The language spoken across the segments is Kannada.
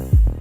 Thank you.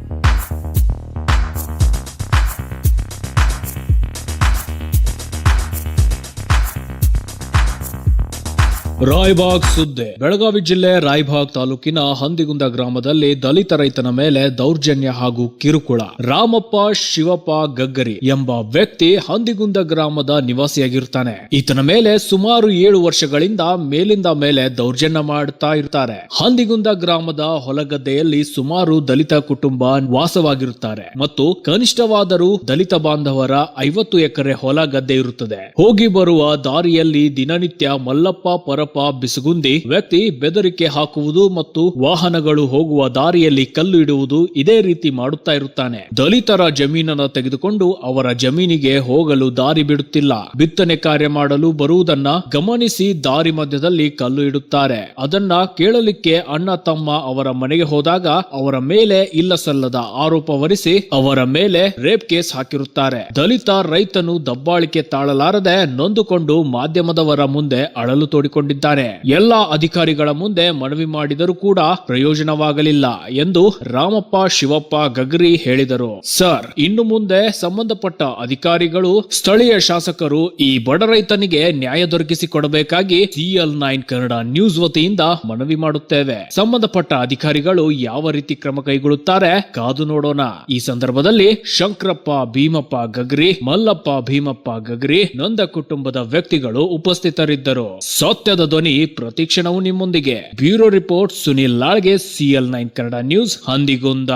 ರಾಯಬಾಗ್ ಸುದ್ದಿ. ಬೆಳಗಾವಿ ಜಿಲ್ಲೆ ರಾಯ್ಬಾಗ್ ತಾಲೂಕಿನ ಹಂದಿಗುಂದ ಗ್ರಾಮದಲ್ಲಿ ದಲಿತ ರೈತನ ಮೇಲೆ ದೌರ್ಜನ್ಯ ಹಾಗೂ ಕಿರುಕುಳ. ರಾಮಪ್ಪ ಶಿವಪ್ಪ ಗಗ್ಗರಿ ಎಂಬ ವ್ಯಕ್ತಿ ಹಂದಿಗುಂದ ಗ್ರಾಮದ ನಿವಾಸಿಯಾಗಿರ್ತಾನೆ. ಈತನ ಮೇಲೆ ಸುಮಾರು ಏಳು ವರ್ಷಗಳಿಂದ ಮೇಲಿಂದ ಮೇಲೆ ದೌರ್ಜನ್ಯ ಮಾಡ್ತಾ ಇರ್ತಾರೆ. ಹಂದಿಗುಂದ ಗ್ರಾಮದ ಹೊಲಗದ್ದೆಯಲ್ಲಿ ಸುಮಾರು ದಲಿತ ಕುಟುಂಬ ವಾಸವಾಗಿರುತ್ತಾರೆ ಮತ್ತು ಕನಿಷ್ಠವಾದರೂ ದಲಿತ ಬಾಂಧವರ ಐವತ್ತು ಎಕರೆ ಹೊಲ ಗದ್ದೆ ಇರುತ್ತದೆ. ಹೋಗಿ ಬರುವ ದಾರಿಯಲ್ಲಿ ದಿನನಿತ್ಯ ಮಲ್ಲಪ್ಪ ಪರಪ್ಪ ಬಿಸುಗುಂದಿ, ವ್ಯಕ್ತಿ ಬೆದರಿಕೆ ಹಾಕುವುದು ಮತ್ತು ವಾಹನಗಳು ಹೋಗುವ ದಾರಿಯಲ್ಲಿ ಕಲ್ಲು ಇಡುವುದು ಇದೇ ರೀತಿ ಮಾಡುತ್ತಾ ಇರುತ್ತಾನೆ. ದಲಿತರ ಜಮೀನನ್ನು ತೆಗೆದುಕೊಂಡು ಅವರ ಜಮೀನಿಗೆ ಹೋಗಲು ದಾರಿ ಬಿಡುತ್ತಿಲ್ಲ. ಬಿತ್ತನೆ ಕಾರ್ಯ ಮಾಡಲು ಬರುವುದನ್ನ ಗಮನಿಸಿ ದಾರಿ ಮಧ್ಯದಲ್ಲಿ ಕಲ್ಲು ಇಡುತ್ತಾರೆ. ಅದನ್ನ ಕೇಳಲಿಕ್ಕೆ ಅಣ್ಣ ತಮ್ಮ ಅವರ ಮನೆಗೆ ಹೋದಾಗ ಅವರ ಮೇಲೆ ಇಲ್ಲ ಸಲ್ಲದ ಆರೋಪ ಹೊರಿಸಿ ಅವರ ಮೇಲೆ ರೇಪ್ ಕೇಸ್ ಹಾಕಿರುತ್ತಾರೆ. ದಲಿತ ರೈತನು ದಬ್ಬಾಳಿಕೆ ತಾಳಲಾರದೆ ನೊಂದುಕೊಂಡು ಮಾಧ್ಯಮದವರ ಮುಂದೆ ಅಳಲು ತೋಡಿಕೊಂಡಿದ್ದಾನೆ ಎಲ್ಲಾ ಅಧಿಕಾರಿಗಳ ಮುಂದೆ ಮನವಿ ಮಾಡಿದರೂ ಕೂಡ ಪ್ರಯೋಜನವಾಗಲಿಲ್ಲ ಎಂದು ರಾಮಪ್ಪ, ಶಿವಪ್ಪ, ಗಗ್ರಿ ಹೇಳಿದರು. ಸರ್, ಇನ್ನು ಮುಂದೆ ಸಂಬಂಧಪಟ್ಟ ಅಧಿಕಾರಿಗಳು, ಸ್ಥಳೀಯ ಶಾಸಕರು ಈ ಬಡ ರೈತನಿಗೆ ನ್ಯಾಯ ದೊರಕಿಸಿಕೊಡಬೇಕಾಗಿ ಸಿಎಲ್ ನೈನ್ ಕನ್ನಡ ನ್ಯೂಸ್ ವತಿಯಿಂದ ಮನವಿ ಮಾಡುತ್ತೇವೆ. ಸಂಬಂಧಪಟ್ಟ ಅಧಿಕಾರಿಗಳು ಯಾವ ರೀತಿ ಕ್ರಮ ಕೈಗೊಳ್ಳುತ್ತಾರೆ ಕಾದು ನೋಡೋಣ. ಈ ಸಂದರ್ಭದಲ್ಲಿ ಶಂಕರಪ್ಪ, ಭೀಮಪ್ಪ, ಗಗ್ರಿ, ಮಲ್ಲಪ್ಪ, ಭೀಮಪ್ಪ, ಗಗ್ರಿ, ನೊಂದ ಕುಟುಂಬದ ವ್ಯಕ್ತಿಗಳು ಉಪಸ್ಥಿತರಿದ್ದರು. ಸತ್ಯದ ಧ್ವನಿ ಪ್ರತಿಕ್ಷಣವೂ ನಿಮ್ಮೊಂದಿಗೆ. Bureau report Sunil ಲಾಳ್ಗೆ CL nine Kannada news Handigunda.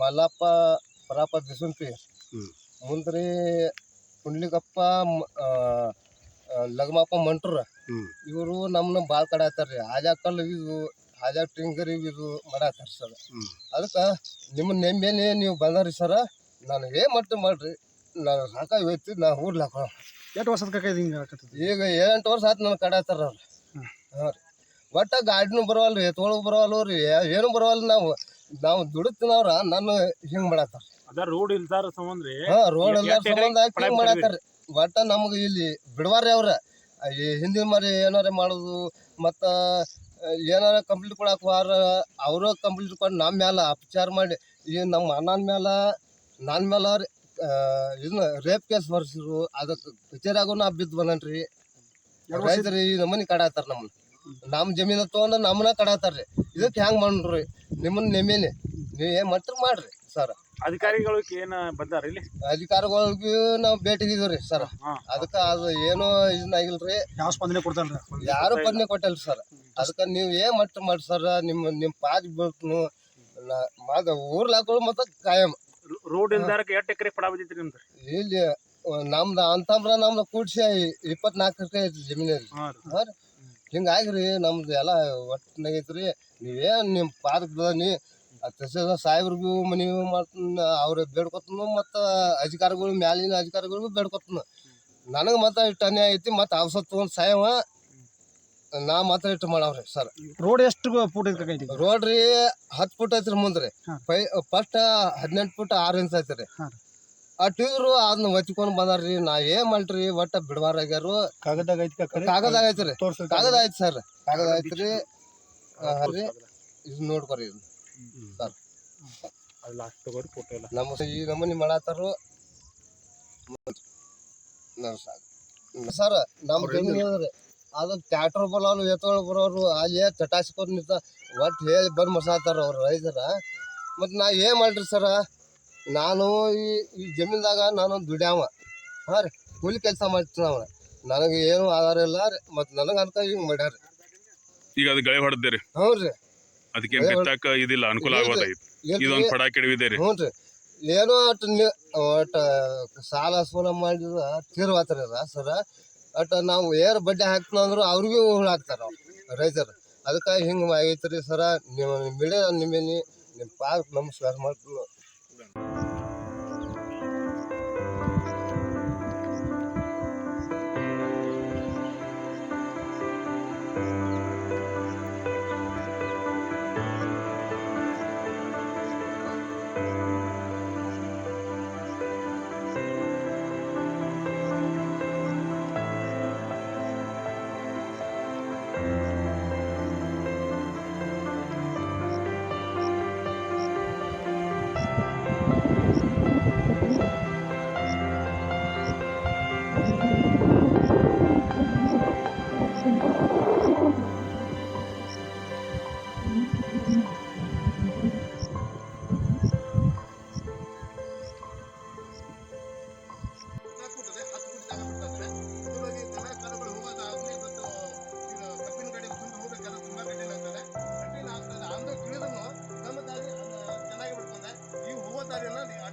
ಮಲಪ ಪರಾಪ ದಿಸುಂತಿ. ಮುಂದ್ರಿ ಕುಂಡ್ಲಿಗಪ್ಪ ಮ- ಆ, ಆ, ಲಗಮಪ್ಪ ಮಂಟ್ರ. ಹ್ಮ್. ಇವರು ನಮ್ಮನ್ನ ಭಾಳ ಕಡಾತಾರ್ರಿ ಆಜಾ ಕಲ್ಲು ಇದು ಆಜಾ ಟಿಂಗರ್ ಇದು ಮಾಡಾತಾರ ಸರ್. ಅದಕ್ಕೆ ನಿಮ್ಮ ನೆಮ್ಮೇನೆ ನೀವು ಬಂದಾರಿ ಸರ. ನನಗೆ ಏನ್ ಮಟ್ಟ ಮಾಡ್ರಿ. ನಾನು ಸಾಕಾಗಿ ಹೋಯ್ತು ನಾ ಊರ್ಲಾಕ ಎಷ್ಟು ವರ್ಷದ ಕಕ್ಕ ಹಿಂಗೆ ಆಗತ್ತದ ಈಗ ಎಂಟು ವರ್ಷ ಆಯ್ತು ನನ್ನ ಕಡಾತಾರ ಅವ್ರು. ಹಾಂ ರೀ. ಒಟ್ಟ ಗಾಡಿನೂ ರೀ ತೋಳು ಬರೋಲ್ಲ ರೀ ಏನು ಬರೋಲ್ಲ ನಾವು. ನಾವು ದುಡುತ್ತಿನವ್ರ ನನ್ನ ಹಿಂಗೆ ಮಾಡತ್ತಾರ. ಅದ ರೋಡ್ ಇಲ್ದಾರ ಸಂಬಂಧ ರೀ. ಹಾಂ ರೋಡ್ ಎಲ್ಲ ಸಂಬಂಧ ಹಿಂಗೆ ಮಾಡತ್ತಾರ. ಒಟ್ಟ ನಮ್ಗೆ ಇಲ್ಲಿ ಬಿಡವಾರಿ ಅವ್ರ ಈ ಹಿಂದಿನ ಮರಿ ಏನಾರ ಮಾಡೋದು ಮತ್ತು ಏನಾರ ಕಂಪ್ಲೀಟ್ ಕೊಡಕ್ಕ ವಾರ ಅವರು ಕಂಪ್ಲೀಟ್ ಕೊಟ್ಟು ನಮ್ಮ ಮ್ಯಾಲ ಅಪಚಾರ ಮಾಡಿ ಈ ನಮ್ಮ ಅಣ್ಣನ ಮ್ಯಾಲ ನನ್ನ ಮ್ಯಾಲ ರೀ, ಆ, ಇದನ್ನ ರೇಪ್ ಕೇಸ್ ಬರ್ಸಿರು ಅದಕ್ಕೆ ಕಚೇರಿಯಾಗೂ ನಾ ಬಿದ್ದು ಬಂದನ್ರಿ. ರೈತರು ಈ ನಮ್ಮನಿ ಕಡಾತಾರ ನಮ್ಮನ್ನ ನಮ್ಮ ಜಮೀನ ತೊಗೊಂಡು ನಮ್ಮನ್ನ ಕಡಾತಾರ್ರಿ ಇದಕ್ಕೆ ಹೆಂಗ್ ಮಾಡ್ರಿ? ನಿಮ್ಮನ್ನ ನೆಮೇನೆ ನೀವು ಏನ್ ಮಾಡ್ತೀರಿ ಮಾಡ್ರಿ ಸರ್. ಅಧಿಕಾರಿಗಳು ಏನ ಬಂದಾರ ಇಲ್ಲಿ? ಅಧಿಕಾರಿಗಳಿಗೂ ನಾವು ಇದೀವ್ರಿ ಸರ್. ಅದಕ್ಕ ಅದು ಏನೋ ಇದನ್ನಾಗಿಲ್ರಿ ಯಾವ ಸ್ಪಂದನೆ ಕೊಡ್ತಾರ ಯಾರು ಸ್ಪಂದನೆ ಕೊಟ್ಟಲ್ರಿ ಸರ್. ಅದಕ್ಕೆ ನೀವು ಏನ್ ಮಟ್ಟ ಮಾಡ್ರಿ ಸರ್? ನಿಮ್ಮ ನಿಮ್ಮ ಪಾದ ಬೀಳ್ತು ಮಾದ ಊರ್ಲಾಕೊಳ್ಳು ಮತ್ತೆ ಕಾಯಂ. ರೋಡ್ ಇಲ್ದಾರಕ್ಕೆ ಎಷ್ಟು ಎಕರೆ ಪಡ ಬಿದ್ದೈತ್ರಿ ನಿಮ್ದು? ಇಲ್ಲಿ ನಮ್ದು ಅಂತಂದ್ರ ನಮ್ದು ಕೂಡ್ಸಿ ಇಪ್ಪತ್ನಾಲ್ಕು ಎಕರೆ ಐತಿ ಜಮೀನಲ್ಲಿ. ಹಾಂ ರೀ. ಹಾ ರೀ. ಹಿಂಗಾಗ್ರಿ ನಮ್ದು ಎಲ್ಲ ಒಟ್ಟಿನಾಗೈತ್ರಿ ನೀವೇನ್ ನಿಮ್ಮ ಪಾದಕ್ಕೆ ನೀ ಸಾಹೇಬ್ರಿಗೂ ಮನೆ ಮಾಡ್ತಾನ ಅವ್ರ ಬೇಡ್ಕೊತನು ಮತ್ತು ಅಧಿಕಾರಿಗಳು ಮ್ಯಾಲಿನ ಅಧಿಕಾರಿಗಳಿಗೂ ಬೇಡ್ಕೊತನು. ನನಗೆ ಮತ್ತೆ ಇಷ್ಟು ಅನ್ಯಾಯ ಐತಿ ಮತ್ತು ಅವಸತ್ತು ಒಂದು ಸಾಯವ. ನಾ ಮಾತ್ರ ಇಟ್ಟು ಮಾಡವ್ರಿ ಸರ್. ರೋಡ್ ಎಷ್ಟು ಫುಟ್ ಐತಿ ರೋಡ್ ರೀ ಹತ್ತು ಫುಟ್ ಐತ್ರಿ ಮುಂದ್ರಿ. ಪೈ ಫಸ್ಟ್ ಹದಿನೆಂಟು ಫುಟ್ ಆರು ಇಂಚ್ ಐತ್ರಿ. ಆ ಅಟ್ಟಿದ್ರು ಅದನ್ನ ಒಚ್ಕೊಂಡು ಬಂದಾರ್ರಿ ನಾ ಏನ್ ಮಾಡ್ರಿ ಒಟ್ಟ ಬಿಡವಾರ ಆಗ್ಯಾರು. ಕಾಗದಾಗ ಐತಿ ಕಾಗದ ಐತ್ರಿ. ತೋರ್ಸ ಕಾಗದ ಐತಿ ಸರ್. ಕಾಗದ ಐತ್ರಿ. ರೀ. ಇದು ನೋಡ್ಕೊರಿ ಸರ್. ನಮ್ಮ ಈ ನಮೂನಿ ಮಾಡತ್ತಾರು ಸರ್ ನಮ್ಮ ಜಮೀನು ಅದು ಟ್ಯಾಕ್ಟರ್ ಬರೋರು ಎತ್ತುಗಳು ಬರೋರು ಅಲ್ಲಿ ಚಟಾಸ್ಕೊಂಡು ನಿಂತ ಒಟ್ಟು ಹೇಳಿ ಬಂದು ಮಸಾತಾರ ಅವ್ರು ರೈತರ. ಮತ್ತು ನಾ ಏನು ಮಾಡ್ರಿ ಸರ? ನಾನು ಈ ಈ ಜಮೀನ್ದಾಗ ನಾನು ದುಡ್ಯಾವ. ಹಾಂ ರೀ ಕೂಲಿ ಕೆಲಸ ಮಾಡ್ತೀನಿ ಅವ ನನಗೆ ಏನು ಆಧಾರ ಇಲ್ಲ ರೀ ಮತ್ತು ನನಗೆ ಅಂತ ಹಿಂಗೆ ಮಾಡ್ಯಾರ. ಈಗ ಅದು ಗಳೆ ರೀ ಹ್ಞೂ ರೀ. ಅದಕ್ಕೆ ಬಿತ್ತಾಕ ಇದಿಲ್ಲ ಅನುಕೂಲ. ಆಗೋದಾಗಿತ್ತು. ಇದೊಂದು ಪಡ ಕೆಡವಿದೆ ರೀ. ಹ್ಞೂ ರೀ ಏನೋ ಒಟ್ಟು ಒಟ್ಟು ಸಾಲ ಸೂಲ ಮಾಡಿದ ತೀರ್ವಾತ್ರ ಸರ. ಒಟ್ಟು ನಾವು ಏರ್ ಬಡ್ಡಿ ಅಂದ್ರು ಅವ್ರಿಗೂ ಹುಳು ಹಾಕ್ತಾರ ರೈತರು. ಅದಕ್ಕೆ ಹಿಂಗೆ ಆಗೈತ್ರಿ ಸರ, ನಿಮ್ಮ ಬೆಳೆ ನಿಮ್ಮಲ್ಲಿ ನಿಮ್ಮ ಪಾರ್ಕ್ ನಮಸ್ಕಾರ ಮಾಡ್ತೀನಿ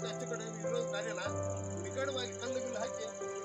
त्याच्याकडे विरोध झालेला. निकड मागितलं हायचे